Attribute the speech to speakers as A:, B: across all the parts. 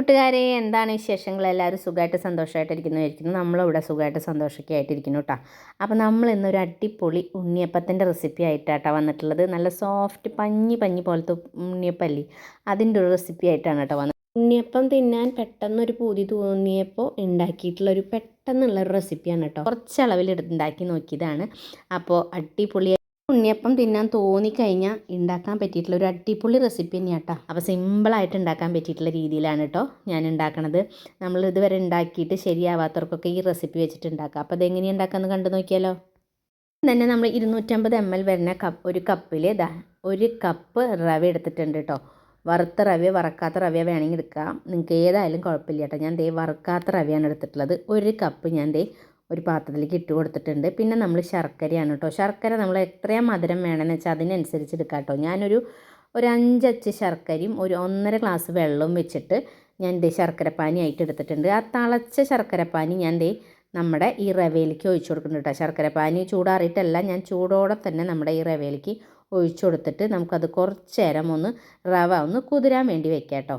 A: കൂട്ടുകാരെ എന്താണ് വിശേഷങ്ങൾ? എല്ലാവരും സുഖമായിട്ട് സന്തോഷമായിട്ടിരിക്കുന്നതായിരിക്കുന്നു നമ്മളിവിടെ സുഖമായിട്ട് സന്തോഷമൊക്കെ ആയിട്ടിരിക്കുന്നു കേട്ടോ. അപ്പോൾ നമ്മൾ ഇന്നൊരു അടിപൊളി ഉണ്ണിയപ്പത്തിന്റെ റെസിപ്പി ആയിട്ടാട്ടോ വന്നിട്ടുള്ളത്. നല്ല സോഫ്റ്റ് പഞ്ഞി പഞ്ഞി പോലത്തെ ഉണ്ണിയപ്പല്ലി? അതിന്റെ ഒരു റെസിപ്പി ആയിട്ടാണ് കേട്ടോ വന്നത്. ഉണ്ണിയപ്പം തിന്നാൻ പെട്ടെന്നൊരു പൂതി തോന്നിയപ്പോൾ ഉണ്ടാക്കിയിട്ടുള്ള ഒരു ഒരു റെസിപ്പിയാണ് കേട്ടോ. കുറച്ച് അളവിൽ ഉണ്ടാക്കി നോക്കിയതാണ്. അപ്പോൾ അടിപൊളി ഉണ്ണിയപ്പം തിന്നാൻ തോന്നിക്കഴിഞ്ഞാൽ ഉണ്ടാക്കാൻ പറ്റിയിട്ടുള്ള ഒരു അടിപൊളി റെസിപ്പി തന്നെയാണ് കേട്ടോ അപ്പോൾ സിമ്പിളായിട്ട് ഉണ്ടാക്കാൻ പറ്റിയിട്ടുള്ള രീതിയിലാണ് കേട്ടോ ഞാൻ ഉണ്ടാക്കണത് നമ്മൾ ഇതുവരെ ഉണ്ടാക്കിയിട്ട് ശരിയാവാത്തവർക്കൊക്കെ ഈ റെസിപ്പി വെച്ചിട്ട് ഉണ്ടാക്കാം അപ്പോൾ അതെങ്ങനെയാണ് ഉണ്ടാക്കാമെന്ന് കണ്ടു നോക്കിയാലോ? തന്നെ നമ്മൾ ഇരുന്നൂറ്റമ്പത് എം എൽ വരുന്ന കപ്പ് ഒരു കപ്പിൽ ഇതാ ഒരു കപ്പ് റവ എടുത്തിട്ടുണ്ട് കേട്ടോ വറുത്ത റവ വറക്കാത്ത റവ വേണമെങ്കിൽ എടുക്കാം. നിങ്ങൾക്ക് ഏതായാലും കുഴപ്പമില്ല കേട്ടോ ഞാൻ ദേ വറുക്കാത്ത റവയാണ് എടുത്തിട്ടുള്ളത്. ഒരു കപ്പ് ഞാൻ ദേ ഒരു പാത്രത്തിലേക്ക് ഇട്ട് കൊടുത്തിട്ടുണ്ട്. പിന്നെ നമ്മൾ ശർക്കരയാണ് കേട്ടോ ശർക്കര നമ്മൾ എത്രയും മധുരം വേണമെന്ന് വെച്ചാൽ അതിനനുസരിച്ച് എടുക്കാം കേട്ടോ ഞാനൊരു ഒരു അഞ്ചച്ച് ശർക്കരയും ഒരു ഒന്നര ഗ്ലാസ് വെള്ളവും വെച്ചിട്ട് ഞാൻ ദേ ശർക്കരപ്പാനി ആയിട്ട് എടുത്തിട്ടുണ്ട്. ആ തിളച്ച ശർക്കരപ്പാനി ഞാൻ ദേ നമ്മുടെ ഈ റവയിലേക്ക് ഒഴിച്ചു കൊടുക്കുന്നുണ്ട് കേട്ടോ ശർക്കരപ്പാനി ചൂടാറിയിട്ടല്ല ഞാൻ ചൂടോടെ തന്നെ നമ്മുടെ ഈ റവയിലേക്ക് ഒഴിച്ചു കൊടുത്തിട്ട് നമുക്കത് കുറച്ച് നേരം ഒന്ന് റവ ഒന്ന് കുതിരാൻ വേണ്ടി വെക്കാം കേട്ടോ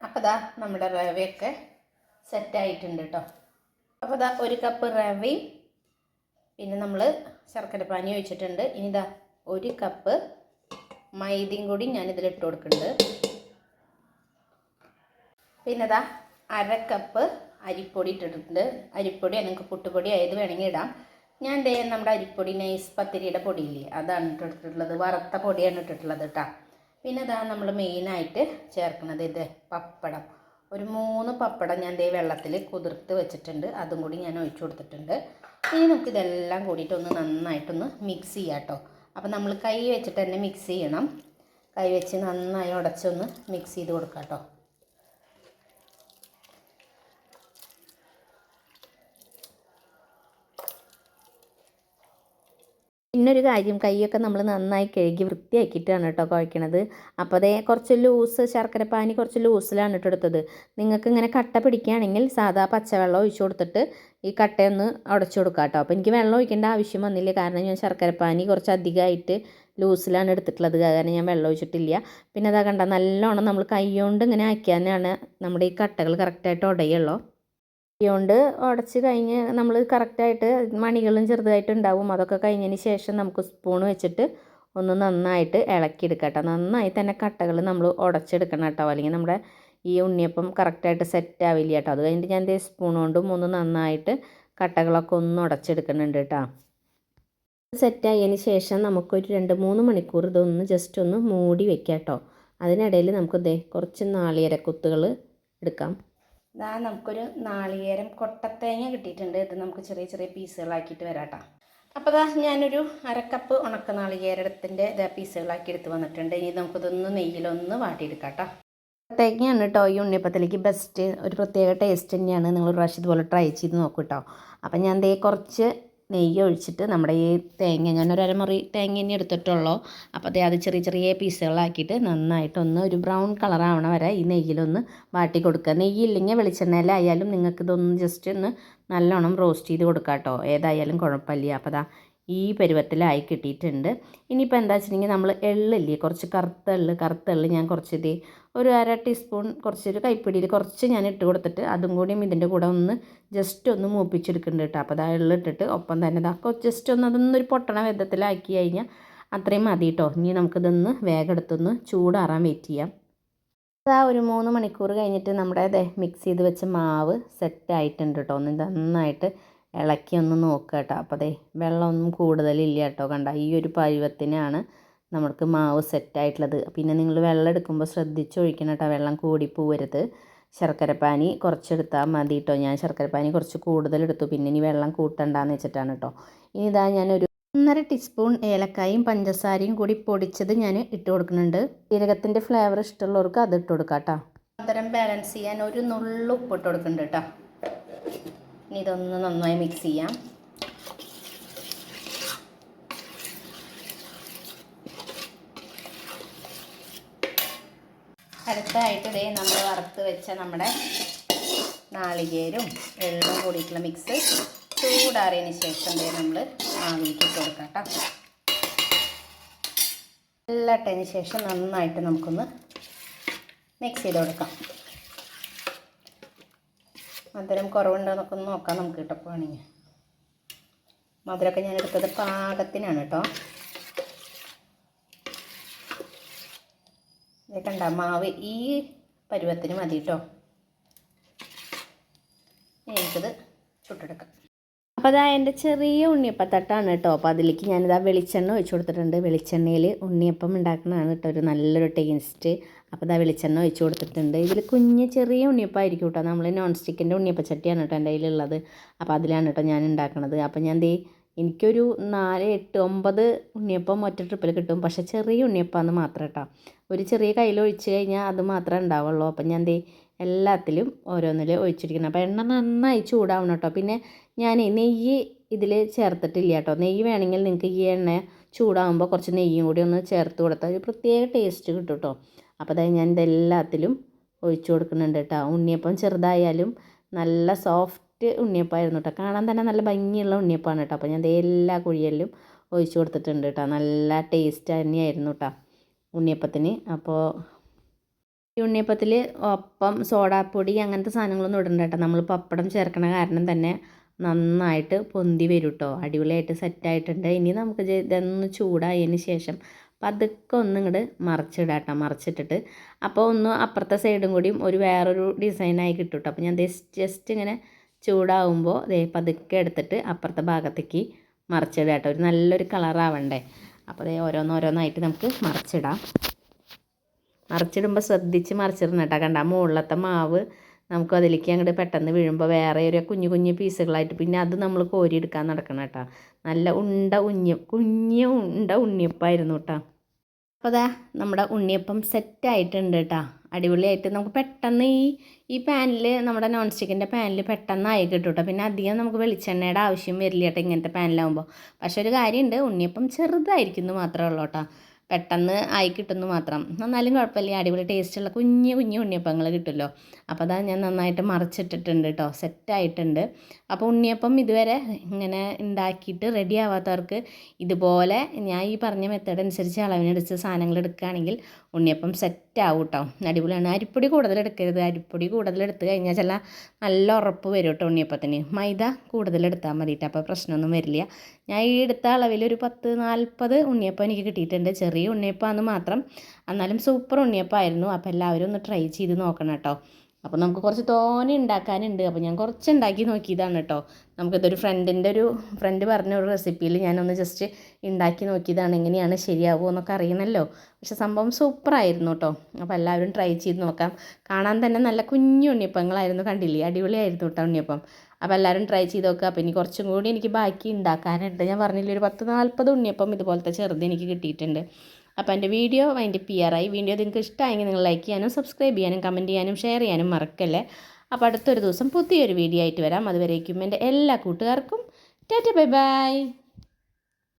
A: അപ്പോൾ ദാ നമ്മുടെ റവയൊക്കെ സെറ്റായിട്ടുണ്ട് കേട്ടോ അപ്പോൾ ഇതാ ഒരു കപ്പ് റവയും പിന്നെ നമ്മൾ ശർക്കര പാനി ഒഴിച്ചിട്ടുണ്ട്. ഇനി ഇതാ ഒരു കപ്പ് മൈദയും കൂടി ഞാനിതിൽ ഇട്ട് കൊടുക്കുന്നുണ്ട്. പിന്നെ ദാ അര കപ്പ് അരിപ്പൊടി ഇട്ടിട്ടുണ്ട്. അരിപ്പൊടി അല്ലെങ്കിൽ പുട്ടുപൊടി ആയത് വേണമെങ്കിൽ ഇടാം. ഞാൻ ദേ നമ്മുടെ അരിപ്പൊടി നൈസ് പത്തിരിയുടെ പൊടിയില്ലേ അതാണ് ഇട്ടിട്ടുള്ളത് വറുത്ത പൊടിയാണ് ഇട്ടിട്ടുള്ളത് കേട്ടോ പിന്നെ ഇതാണ് നമ്മൾ മെയിനായിട്ട് ചേർക്കുന്നത് ഇത് പപ്പടം. ഒരു മൂന്ന് പപ്പടം ഞാൻ ദേ വെള്ളത്തിൽ കുതിർത്ത് വെച്ചിട്ടുണ്ട്. അതും കൂടി ഞാൻ ഒഴിച്ചു കൊടുത്തിട്ടുണ്ട്. ഇനി നമുക്ക് ഇതെല്ലാം കൂടിയിട്ട് ഒന്ന് നന്നായിട്ടൊന്ന് മിക്സ് ചെയ്യാം കേട്ടോ അപ്പോൾ നമ്മൾ കൈ വെച്ചിട്ട് തന്നെ മിക്സ് ചെയ്യണം. കൈ വെച്ച് നന്നായി ഉടച്ചൊന്ന് മിക്സ് ചെയ്ത് കൊടുക്കാം കേട്ടോ പിന്നൊരു കാര്യം കൈയൊക്കെ നമ്മൾ നന്നായി കഴുകി വൃത്തിയാക്കിയിട്ടാണ് കേട്ടോ കുഴക്കണത്. അപ്പോൾ അതേ കുറച്ച് ലൂസ് ശർക്കരപ്പാനി കുറച്ച് ലൂസിലാണ് കേട്ടോ എടുത്തത്. നിങ്ങൾക്ക് ഇങ്ങനെ കട്ട പിടിക്കുകയാണെങ്കിൽ സാധാ പച്ചവെള്ളം ഒഴിച്ചു കൊടുത്തിട്ട് ഈ കട്ടയൊന്ന് ഉടച്ചു കൊടുക്കാം കേട്ടോ. അപ്പോൾ എനിക്ക് വെള്ളം ഒഴിക്കേണ്ട ആവശ്യം വന്നില്ല. കാരണം ഞാൻ ശർക്കരപ്പാനി കുറച്ച് അധികമായിട്ട് ലൂസിലാണ് എടുത്തിട്ടുള്ളത്. കാരണം ഞാൻ വെള്ളം ഒഴിച്ചിട്ടില്ല. പിന്നെ അതാ കണ്ട നല്ലോണം നമ്മൾ കൈ കൊണ്ട് ഇങ്ങനെ ആക്കിയാനാണ് നമ്മുടെ ഈ കട്ടകൾ കറക്റ്റായിട്ട് ഉടയുള്ളൂ. കൊണ്ട് ഉടച്ച് കഴിഞ്ഞ് നമ്മൾ കറക്റ്റായിട്ട് മണികളും ചെറുതായിട്ട് ഉണ്ടാവും അതൊക്കെ കഴിഞ്ഞതിന് ശേഷം നമുക്ക് സ്പൂൺ വെച്ചിട്ട് ഒന്ന് നന്നായിട്ട് ഇളക്കിയെടുക്കാം കേട്ടോ നന്നായി തന്നെ കട്ടകൾ നമ്മൾ ഉടച്ചെടുക്കണം കേട്ടോ. അല്ലെങ്കിൽ നമ്മുടെ ഈ ഉണ്ണിയപ്പം കറക്റ്റായിട്ട് സെറ്റ് ആവില്ല കേട്ടോ. അത് കഴിഞ്ഞിട്ട് ഞാൻ ദേ സ്പൂൺ കൊണ്ടും ഒന്ന് നന്നായിട്ട് കട്ടകളൊക്കെ ഒന്ന് ഉടച്ചെടുക്കുന്നുണ്ട് കേട്ടോ. സെറ്റായതിന് ശേഷം നമുക്കൊരു രണ്ട് മൂന്ന് മണിക്കൂർ ഇതൊന്ന് ജസ്റ്റ് ഒന്ന് മൂടി വെക്കാം കേട്ടോ അതിനിടയിൽ നമുക്ക് ദേ കുറച്ച് നാളികേരക്കുത്തുകൾ എടുക്കാം. ഇതാ നമുക്കൊരു നാളികേരം കൊട്ടത്തേങ്ങ കിട്ടിയിട്ടുണ്ട്. ഇത് നമുക്ക് ചെറിയ ചെറിയ പീസുകളാക്കിയിട്ട് വരാട്ടോ. അപ്പോൾ ഇതാ ഞാനൊരു അരക്കപ്പ് ഉണക്ക നാളികേരത്തിന്റെ ഇതാ പീസുകളാക്കി എടുത്ത് വന്നിട്ടുണ്ട്. ഇനി നമുക്കിതൊന്ന് നെയ്യിലൊന്ന് വാട്ടിയെടുക്കാം കേട്ടോ തേങ്ങയാണ് കേട്ടോ ഈ ഉണ്ണിയപ്പത്തിലേക്ക് ബെസ്റ്റ് ഒരു പ്രത്യേക ടേസ്റ്റ് തന്നെയാണ്. നിങ്ങൾ പ്രാവശ്യം ഇതുപോലെ ട്രൈ ചെയ്ത് നോക്കൂ കേട്ടോ അപ്പം ഞാൻ ദേ കുറച്ച് നെയ്യ് ഒഴിച്ചിട്ട് നമ്മുടെ ഈ തേങ്ങ ഞാനൊരു അരമുറി തേങ്ങ തന്നെ എടുത്തിട്ടുള്ളൂ. അപ്പോൾ അതേ ചെറിയ ചെറിയ പീസുകളാക്കിയിട്ട് നന്നായിട്ടൊന്ന് ഒരു ബ്രൗൺ കളർ ആവണ വരെ ഈ നെയ്യിലൊന്ന് വാട്ടി കൊടുക്കുക. നെയ്യ് ഇല്ലെങ്കിൽ വെളിച്ചെണ്ണയിലായാലും നിങ്ങൾക്ക് ഇതൊന്ന് ജസ്റ്റ് ഒന്ന് നല്ലോണം റോസ്റ്റ് ചെയ്ത് കൊടുക്കാം കേട്ടോ. ഏതായാലും കുഴപ്പമില്ല. അപ്പോൾ അതാ ഈ പരുവത്തിലായി കിട്ടിയിട്ടുണ്ട്. ഇനിയിപ്പോൾ എന്താ വെച്ചിട്ടുണ്ടെങ്കിൽ നമ്മൾ എള്ളില്ലേ കുറച്ച് കറുത്ത എള്ള് കറുത്ത എള്ള് ഞാൻ കുറച്ച് ഇത് ഒരു അര ടീസ്പൂൺ കുറച്ചൊരു കൈപ്പിടിയിൽ കുറച്ച് ഞാൻ ഇട്ട് കൊടുത്തിട്ട് അതും കൂടിയും ഇതിന്റെ കൂടെ ഒന്ന് ജസ്റ്റ് ഒന്ന് മൂപ്പിച്ചെടുക്കുന്നുണ്ട് കേട്ടോ. അപ്പോൾ അതാ ഇട്ടിട്ട് ഒപ്പം തന്നെ ഇതാ ജസ്റ്റ് ഒന്ന് അതൊന്നൊരു പൊട്ടണ വിധത്തിലാക്കി കഴിഞ്ഞാൽ അത്രയും മതി കേട്ടോ. ഇനി നമുക്കിതൊന്ന് വേഗം എടുത്തൊന്ന് ചൂടാറാൻ വെയിറ്റ് ചെയ്യാം. അതാ ഒരു മൂന്ന് മണിക്കൂർ കഴിഞ്ഞിട്ട് നമ്മുടെ അതെ മിക്സ് ചെയ്ത് വെച്ച മാവ് സെറ്റ് ആയിട്ടുണ്ട് കേട്ടോ. ഒന്ന് നന്നായിട്ട് ഇളക്കി ഒന്ന് നോക്കുക കേട്ടോ. അപ്പോൾ അതെ വെള്ളമൊന്നും കൂടുതലില്ല കേട്ടോ. കണ്ട? ഈ ഒരു പരുവത്തിനാണ് നമുക്ക് മാവ് സെറ്റായിട്ടുള്ളത്. പിന്നെ നിങ്ങൾ വെള്ളം എടുക്കുമ്പോൾ ശ്രദ്ധിച്ച് ഒഴിക്കണം കേട്ടോ വെള്ളം കൂടി പോവരുത്. ശർക്കരപ്പാനി കുറച്ചെടുത്താൽ മതി കേട്ടോ ഞാൻ ശർക്കരപ്പാനി കുറച്ച് കൂടുതലെടുത്തു പിന്നെ ഇനി വെള്ളം കൂട്ടണ്ടെന്ന് വെച്ചിട്ടാണ് കേട്ടോ ഇനി ഇതാ ഞാനൊരു ഒന്നര ടീസ്പൂൺ ഏലക്കായും പഞ്ചസാരയും കൂടി പൊടിച്ചത് ഞാൻ ഇട്ട് കൊടുക്കുന്നുണ്ട്. ജീരകത്തിന്റെ ഫ്ലേവർ ഇഷ്ടമുള്ളവർക്ക് അത് ഇട്ട് കൊടുക്കാം കേട്ടോ ബാലൻസ് ചെയ്യാൻ ഒരു നുള്ളു ഉപ്പിട്ട് കൊടുക്കുന്നുണ്ട് കേട്ടോ ഇനി ഇതൊന്ന് നന്നായി മിക്സ് ചെയ്യാം. അടുത്തതായിട്ട് ഇതേ നമ്മൾ വറുത്ത് വെച്ച നമ്മുടെ നാളികേരും വെള്ളം കൂടിയിട്ടുള്ള മിക്സ് ചൂടാറിയതിന് ശേഷം ഇതേ നമ്മൾ ആവിലേക്ക് ഇട്ട് കൊടുക്കാം കേട്ടോ. എല്ലാം ശേഷം നന്നായിട്ട് നമുക്കൊന്ന് മിക്സ് ചെയ്ത് കൊടുക്കാം. മധുരം കുറവുണ്ടോ എന്നൊക്കെ ഒന്ന് നോക്കാം നമുക്ക് കിട്ടപ്പോണെങ്കിൽ മധുരമൊക്കെ ഞാൻ എടുത്തത് പാകത്തിനാണ് കേട്ടോ. കണ്ട മാവ് ഈ പരുവത്തിന് മതി കേട്ടോ എനിക്കത് ചുട്ടെടുക്കാം. അപ്പോൾ അതാ എന്റെ ചെറിയ ഉണ്ണിയപ്പത്തട്ടാണ് കേട്ടോ അപ്പോൾ അതിലേക്ക് ഞാനിതാ വെളിച്ചെണ്ണ ഒഴിച്ചു കൊടുത്തിട്ടുണ്ട്. വെളിച്ചെണ്ണയിൽ ഉണ്ണിയപ്പം ഉണ്ടാക്കുന്നതാണ് കേട്ടോ ഒരു നല്ലൊരു ടേസ്റ്റ് അപ്പോൾ ഇതാ വെളിച്ചെണ്ണ ഒഴിച്ചു കൊടുത്തിട്ടുണ്ട്. ഇതിൽ കുഞ്ഞ് ചെറിയ ഉണ്ണിയപ്പമായിരിക്കും കേട്ടോ നമ്മൾ നോൺ സ്റ്റിക്കിന്റെ ഉണ്ണിയപ്പച്ചട്ടിയാണ് കേട്ടോ എന്റെ കയ്യിലുള്ളത്. അപ്പോൾ അതിലാണ് കേട്ടോ ഞാൻ ഉണ്ടാക്കുന്നത് അപ്പോൾ ഞാൻ ദേ എനിക്കൊരു നാല് എട്ട് ഒമ്പത് ഉണ്ണിയപ്പം ഒറ്റ ട്രിപ്പിൽ കിട്ടും. പക്ഷേ ചെറിയ ഉണ്ണിയപ്പമെന്ന് മാത്രം കേട്ടോ ഒരു ചെറിയ കയ്യിൽ ഒഴിച്ച് കഴിഞ്ഞാൽ അത് മാത്രമേ ഉണ്ടാവുള്ളൂ. അപ്പം ഞാൻ ദേ എല്ലാത്തിലും ഓരോന്നിൽ ഒഴിച്ചിരിക്കണം അപ്പോൾ എണ്ണ നന്നായി ചൂടാവണം കേട്ടോ പിന്നെ ഞാൻ നെയ്യ് ഇതിൽ ചേർത്തിട്ടില്ല കേട്ടോ നെയ്യ് വേണമെങ്കിൽ നിങ്ങൾക്ക് ഈ എണ്ണ ചൂടാകുമ്പോൾ കുറച്ച് നെയ്യും കൂടി ഒന്ന് ചേർത്ത് കൊടുത്താൽ ഒരു പ്രത്യേക ടേസ്റ്റ് കിട്ടും കേട്ടോ അപ്പോൾ അതായത് ഞാൻ ഇതെല്ലാത്തിലും ഒഴിച്ചു കൊടുക്കുന്നുണ്ട് കേട്ടോ ഉണ്ണിയപ്പം ചെറുതായാലും നല്ല സോഫ്റ്റ് ഉണ്ണിയപ്പമായിരുന്നു കേട്ടോ. കാണാൻ തന്നെ നല്ല ഭംഗിയുള്ള ഉണ്ണിയപ്പമാണ് കേട്ടോ. അപ്പോൾ ഞാൻ എല്ലാ കുഴിയിലും ഒഴിച്ചു കൊടുത്തിട്ടുണ്ട് കേട്ടോ. നല്ല ടേസ്റ്റ് തന്നെയായിരുന്നു കേട്ടോ ഉണ്ണിയപ്പത്തിന്. അപ്പോൾ ഈ ഉണ്ണിയപ്പത്തിൽ ഒപ്പം സോഡാപ്പൊടി അങ്ങനത്തെ സാധനങ്ങളൊന്നും ഇടണ്ട കേട്ടോ. നമ്മൾ പപ്പടം ചേർക്കണ കാരണം തന്നെ നന്നായിട്ട് പൊന്തി വരും കേട്ടോ. അടിപൊളിയായിട്ട് സെറ്റായിട്ടുണ്ട് ഇനി നമുക്ക് ഇത് ഇതൊന്ന് ചൂടായതിന് ശേഷം പതുക്കെ ഒന്ന് ഇങ്ങോട്ട് മറിച്ചിടാം കേട്ടോ. മറിച്ചിട്ടിട്ട്. അപ്പോൾ ഒന്ന് അപ്പുറത്തെ സൈഡും കൂടിയും ഒരു വേറൊരു ഡിസൈനായി കിട്ടും കേട്ടോ. അപ്പോൾ ഞാൻ ജസ്റ്റ് ഇങ്ങനെ ചൂടാവുമ്പോൾ ദേ പതുക്കെ എടുത്തിട്ട് അപ്പുറത്തെ ഭാഗത്തേക്ക് മറിച്ചിടുക കേട്ടോ. ഒരു നല്ലൊരു കളറാവണ്ടേ അപ്പോൾ ദേ ഓരോന്നോരോന്നായിട്ട് നമുക്ക് മറിച്ചിടാം. മറിച്ചിടുമ്പോൾ ശ്രദ്ധിച്ച് മറിച്ചിടണം കേട്ടോ. കണ്ട മുകളിലത്തെ മാവ് നമുക്ക് അതിലേക്ക് അങ്ങോട്ട് പെട്ടെന്ന് വീഴുമ്പോൾ വേറെ ഒരു കുഞ്ഞു കുഞ്ഞു പീസുകളായിട്ട് പിന്നെ അത് നമ്മൾ കോരിയെടുക്കാൻ നടക്കണം കേട്ടോ. നല്ല ഉണ്ട ഉഞ്ഞി കുഞ്ഞ ഉണ്ട ഉണ്ണിയപ്പമായിരുന്നു കേട്ടോ. അപ്പോൾ അതാ നമ്മുടെ ഉണ്ണിയപ്പം സെറ്റായിട്ടുണ്ട് കേട്ടോ. അടിപൊളിയായിട്ട് നമുക്ക് പെട്ടെന്ന് ഈ ഈ പാനിൽ നമ്മുടെ നോൺ സ്റ്റിക്കിന്റെ പാനിൽ പെട്ടെന്ന് ആയി കിട്ടും കേട്ടോ പിന്നെ അധികം നമുക്ക് വെളിച്ചെണ്ണയുടെ ആവശ്യം വരില്ല കേട്ടോ ഇങ്ങനത്തെ പാനിലാവുമ്പോൾ പക്ഷെ ഒരു കാര്യമുണ്ട് ഉണ്ണിയപ്പം ചെറുതായിരിക്കുന്നു മാത്രമേ ഉള്ളൂ കേട്ടോ പെട്ടെന്ന് ആയി കിട്ടുന്നു മാത്രം. എന്നാലും കുഴപ്പമില്ല അടിപൊളി ടേസ്റ്റുള്ള കുഞ്ഞു കുഞ്ഞു ഉണ്ണിയപ്പങ്ങൾ കിട്ടുമല്ലോ. അപ്പോൾ അതാ ഞാൻ നന്നായിട്ട് മറിച്ചിട്ടിട്ടുണ്ട് കേട്ടോ സെറ്റായിട്ടുണ്ട്. അപ്പോൾ ഉണ്ണിയപ്പം ഇതുവരെ ഇങ്ങനെ ഉണ്ടാക്കിയിട്ട് റെഡി ആവാത്തവർക്ക് ഇതുപോലെ ഞാൻ ഈ പറഞ്ഞ മെത്തേഡ് അനുസരിച്ച് അളവിനെടുത്ത് സാധനങ്ങൾ എടുക്കുകയാണെങ്കിൽ ഉണ്ണിയപ്പം സെറ്റാവും കേട്ടോ അടിപൊളിയാണ്. അരിപ്പൊടി കൂടുതൽ എടുക്കരുത് അരിപ്പൊടി കൂടുതൽ എടുത്തു കഴിഞ്ഞാൽ ചില നല്ല ഉറപ്പ് വരും കേട്ടോ ഉണ്ണിയപ്പത്തിന്. മൈദ കൂടുതൽ എടുത്താൽ മതിയിട്ട് അപ്പോൾ പ്രശ്നമൊന്നും വരില്ല. ഞാൻ ഈ എടുത്ത അളവിൽ ഒരു പത്ത് നാൽപ്പത് ഉണ്ണിയപ്പം എനിക്ക് കിട്ടിയിട്ടുണ്ട്. ചെറിയ ഉണ്ണിയപ്പമാണെന്ന് മാത്രം. എന്നാലും സൂപ്പർ ഉണ്ണിയപ്പമായിരുന്നു അപ്പോൾ എല്ലാവരും ഒന്ന് ട്രൈ ചെയ്ത് നോക്കണം കേട്ടോ. അപ്പോൾ നമുക്ക് കുറച്ച് തോനെ ഉണ്ടാക്കാനുണ്ട് അപ്പോൾ ഞാൻ കുറച്ച് ഉണ്ടാക്കി നോക്കിയതാണ് കേട്ടോ നമുക്കിതൊരു ഫ്രണ്ടിന്റെ ഒരു ഫ്രണ്ട് പറഞ്ഞ ഒരു റെസിപ്പിയിൽ ഞാനൊന്ന് ജസ്റ്റ് ഉണ്ടാക്കി നോക്കിയതാണ്. എങ്ങനെയാണ് ശരിയാവുമോ എന്നൊക്കെ അറിയണമല്ലോ പക്ഷെ സംഭവം സൂപ്പറായിരുന്നു കേട്ടോ അപ്പോൾ എല്ലാവരും ട്രൈ ചെയ്ത് നോക്കാം. കാണാൻ തന്നെ നല്ല കുഞ്ഞു ഉണ്ണിയപ്പങ്ങളായിരുന്നു കണ്ടില്ലേ? അടിപൊളിയായിരുന്നു കേട്ടോ ഉണ്ണിയപ്പം. അപ്പോൾ എല്ലാവരും ട്രൈ ചെയ്ത് നോക്കുക അപ്പോൾ ഇനി കുറച്ചും കൂടി എനിക്ക് ബാക്കി ഉണ്ടാക്കാനുണ്ട് ഞാൻ പറഞ്ഞില്ലേ ഒരു പത്ത് നാൽപ്പത് ഉണ്ണിയപ്പം ഇതുപോലത്തെ ചെറുത് എനിക്ക് കിട്ടിയിട്ടുണ്ട്. അപ്പോൾ എന്റെ വീഡിയോ അതിന്റെ പി ആറായി വീഡിയോ നിങ്ങൾക്ക് ഇഷ്ടമായെങ്കിൽ നിങ്ങൾ ലൈക്ക് ചെയ്യാനും സബ്സ്ക്രൈബ് ചെയ്യാനും കമന്റ് ചെയ്യാനും ഷെയർ ചെയ്യാനും മറക്കല്ലേ? അപ്പോൾ അടുത്തൊരു ദിവസം പുതിയൊരു വീഡിയോ ആയിട്ട് വരാം. അതുവരേക്കും എന്റെ എല്ലാ കൂട്ടുകാർക്കും. Tata bye bye